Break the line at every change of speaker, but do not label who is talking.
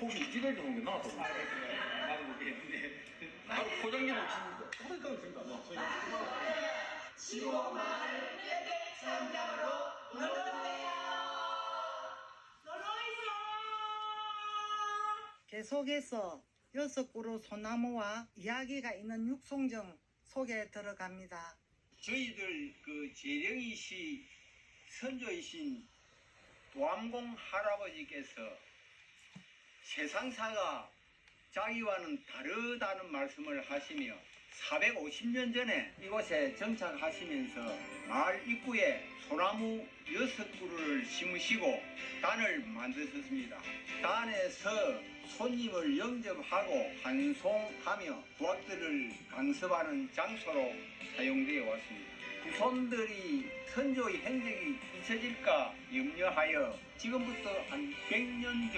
혹시 집에 들어온 게 나왔다고? 나도 모르겠는데. 바로 포장기도 치는데. 포장기도 진다. 나 소리.
계속해서 여섯 그루 소나무와 이야기가 있는 육송정 속에 들어갑니다.
저희들 그 재령이시 선조이신 도암공 할아버지께서 세상사가 자기와는 다르다는 말씀을 하시며 450년 전에 이곳에 정착하시면서 마을 입구에 소나무 여섯 그루를 심으시고 단을 만드셨습니다. 단에서 손님을 영접하고 환송하며 부학들을 강습하는 장소로 사용되어 왔습니다. 후손들이 선조의 행적이 잊혀질까 염려하여 지금부터 한 100년 전